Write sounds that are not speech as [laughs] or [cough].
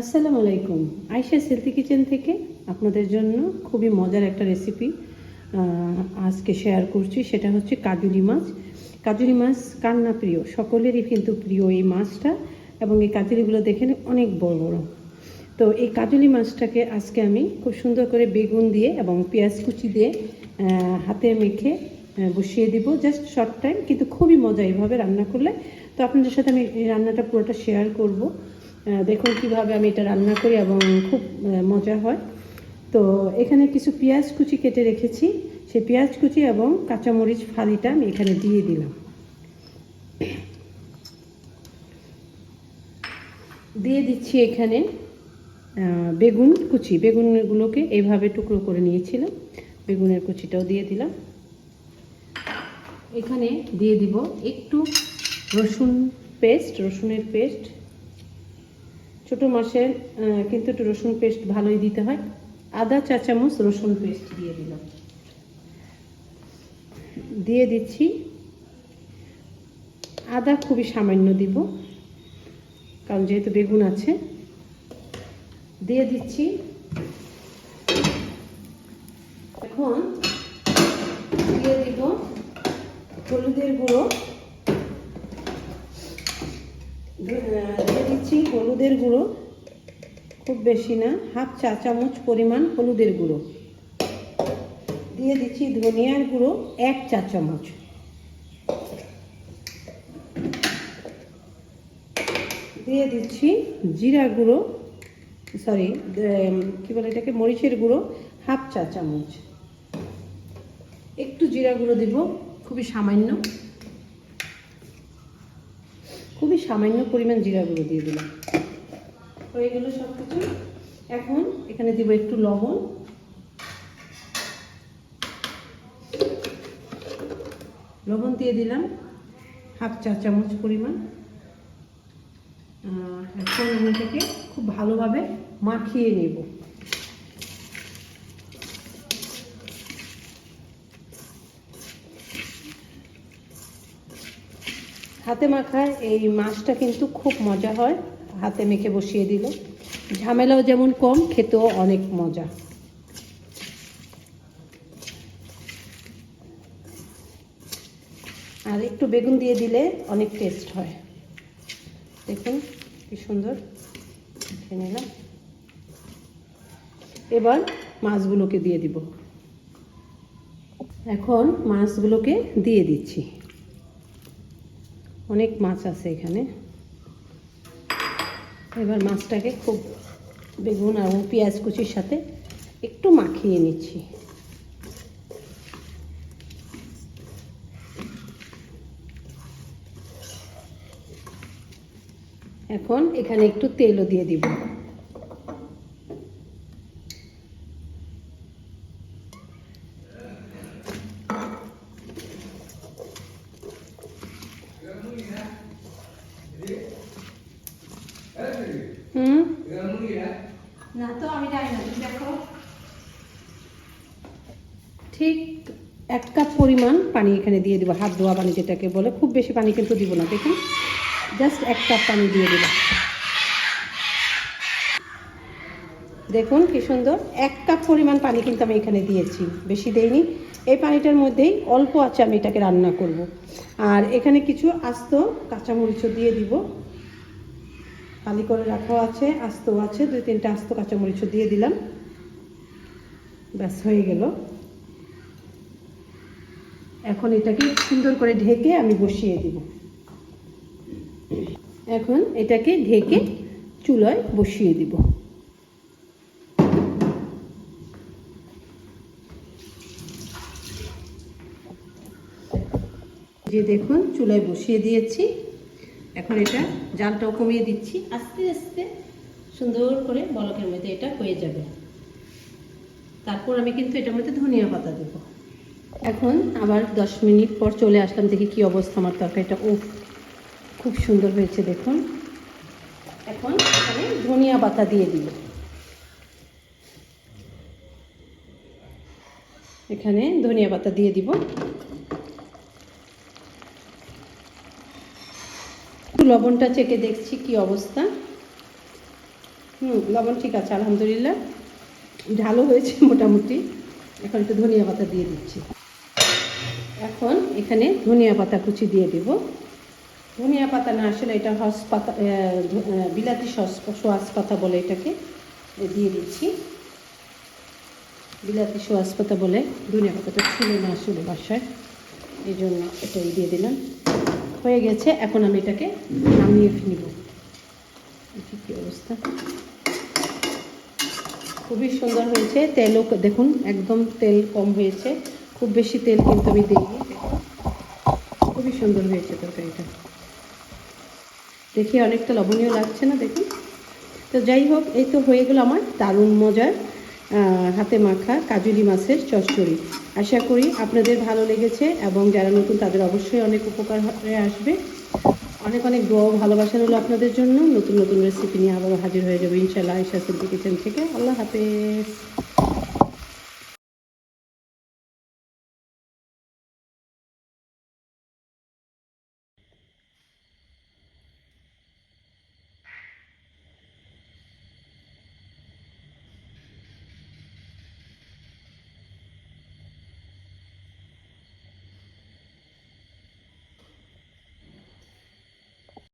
আসসালামু আলাইকুম। Ayesha selfie kitchen থেকে আপনাদের জন্য খুবই মজার একটা রেসিপি আজকে শেয়ার করছি। সেটা হচ্ছে কাজুলি মাছ। কাজুলি মাছ কার না প্রিয়, সকলেরই কিন্তু প্রিয় এই মাছটা এবং এই কাজুলিগুলো দেখেন অনেক বড় বড়। তো এই কাজুলি মাছটাকে আজকে আমি খুব সুন্দর করে বেগুন দিয়ে এবং পেঁয়াজ কুচি দিয়ে হাতে মেখে বসিয়ে দিব। জাস্ট শর্ট টাইম কিন্তু খুবই মজা এইভাবে রান্না করলে। তো আপনাদের সাথে আমি রান্নাটা পুরোটা শেয়ার করব। দেখুন কীভাবে আমি এটা রান্না করি এবং খুব মজা হয়। তো এখানে কিছু পেঁয়াজ কুচি কেটে রেখেছি। সেই পেঁয়াজ কুচি এবং কাঁচামরিচ ফালিটা আমি এখানে দিয়ে দিলাম। দিয়ে দিচ্ছি এখানে বেগুন কুচি। বেগুনগুলোকে এইভাবে টুকরো করে নিয়েছিলাম। বেগুনের কুচিটাও দিয়ে দিলাম। এখানে দিয়ে দিব একটু রসুন পেস্ট, রসুনের পেস্ট। ছোটো মাছের কিন্তু একটু রসুন পেস্ট ভালোই দিতে হয়। আদা চা চামচ রসুন পেস্ট দিয়ে দিলাম। দিয়ে দিচ্ছি। আদা খুবই সামান্য দিব, কারণ যেহেতু বেগুন আছে। দিয়ে দিচ্ছি। এখন দিয়ে দিব হলুদের গুঁড়ো আহ, দিয়ে দিচ্ছি হলুদের গুঁড়ো, খুব বেশি না, হাফ চা চামচ পরিমাণ হলুদের গুঁড়ো। দিয়ে দিচ্ছি ধনিয়ার গুঁড়ো, এক চা চামচ। দিয়ে দিচ্ছি জিরা গুঁড়ো সরি কী বলে এটাকে, মরিচের গুঁড়ো, হাফ চা চামচ। একটু জিরা গুঁড়ো দিব, খুবই সামান্য। খুবই সামান্য পরিমাণ জিরা গুঁড়ো দিয়ে দিলাম। হয়ে গেল সব কিছু এখন এখানে দিব একটু লবণ। লবণ দিয়ে দিলাম হাফ চা চামচ পরিমাণ। এখন আমি এটাকে খুব ভালোভাবে মাখিয়ে নেব। হাতে মাখা এই মাছটা কিন্তু খুব মজা হয়। হাতে মেখে বসিয়ে দিল। ঝামেলাও যেমন কম, খেতেও অনেক মজা। আর একটু বেগুন দিয়ে দিলে অনেক টেস্ট হয়। দেখুন কি সুন্দর। নিলাম। এবার মাছগুলোকে দিয়ে দিব। এখন মাছগুলোকে দিয়ে দিচ্ছি। অনেক মাছ আছে এখানে। এবার মাছটাকে খুব বেগুন আর পেঁয়াজ কুচির সাথে একটু মাখিয়ে নিচ্ছি। এখন এখানে একটু তেলও দিয়ে দিব। হুম? না তো আমি জানি না তুমি দেখো। ঠিক এক কাপ পরিমাণ পানি এখানে দিয়ে দেবো হাত ধোয়া পানি যেটাকে বলে খুব বেশি পানি কিন্তু দিব না দেখুন। জাস্ট এক কাপ পানি দিয়ে দিব। দেখুন কি সুন্দর। এক কাপ পরিমাণ পানি কিন্তু আমি এখানে দিয়েছি। বেশি দেইনি। এই পানিটার মধ্যেই অল্প আছে আমি এটাকে রান্না করব। আর এখানে কিছু আস্ত কাঁচামরিচও দিয়ে দিব। খালি করে রাখাও আছে আস্ত আছে। দুই তিনটা আস্ত কাঁচামরিচও দিয়ে দিলাম। ব্যাস, হয়ে গেল। এখন এটাকে সুন্দর করে ঢেকে আমি বসিয়ে দিব। এখন এটাকে ঢেকে চুলায় বসিয়ে দিব। যে দেখুন, চুলায় বসিয়ে দিয়েছি। এখন এটা জালটাও কমিয়ে দিচ্ছি। আস্তে আস্তে সুন্দর করে বলকের মধ্যে এটা হয়ে যাবে। তারপর আমি কিন্তু এটার মধ্যে ধনিয়া পাতা দেব। এখন আবার দশ মিনিট পর চলে আসলাম, দেখি কি অবস্থা আমার তরকারিটা। ও খুব সুন্দর হয়েছে, দেখুন। এখন এখানে ধনিয়া পাতা দিয়ে দিব এখানে ধনিয়া পাতা দিয়ে দিব। লবণটা চেটে দেখছি কি অবস্থা। হুম, লবণ ঠিক আছে, আলহামদুলিল্লাহ। ঝালও হয়েছে [laughs] মোটামুটি। এখন একটু ধনিয়া পাতা দিয়ে দিচ্ছি। এখন এখানে ধনিয়া পাতা কুচি দিয়ে দিব। ধনিয়া পাতা না আসলে এটা হস পাতা বিলাতি সস, সোয়াস পাতা বলে এটাকে দিয়ে দিচ্ছি। বিলাতি সোয়াস পাতা বলে ধনিয়া পাতাটা ছিল না আসলে বাসায়, এই জন্য এটাই দিয়ে দিলাম। হয়ে গেছে, এখন আমি এটাকে নামিয়ে নিব। কী অবস্থা। খুবই সুন্দর হয়েছে, তেলও দেখুন, একদম তেল কম হয়েছে। খুব বেশি তেল কিন্তু আমি দিইনি। খুবই সুন্দর হয়েছে তরকারিটা। দেখি অনেকটা লবণীয় লাগছে না দেখুন। তো যাই হোক, এই তো হয়ে গেলো আমার দারুণ মজার হাতে মাখা কাজুলি মাছের চচ্চড়ি। আশা করি আপনাদের ভালো লেগেছে এবং যারা নতুন তাদের অবশ্যই অনেক উপকার হয়ে আসবে। অনেক অনেক দোয়া ভালোবাসা হলো আপনাদের জন্য। নতুন নতুন রেসিপি নিয়ে আবারও হাজির হয়ে যাবে ইনশাল্লাহ আয়সা সিদ্ধি কিচেন থেকে। আল্লাহ হাফেজ।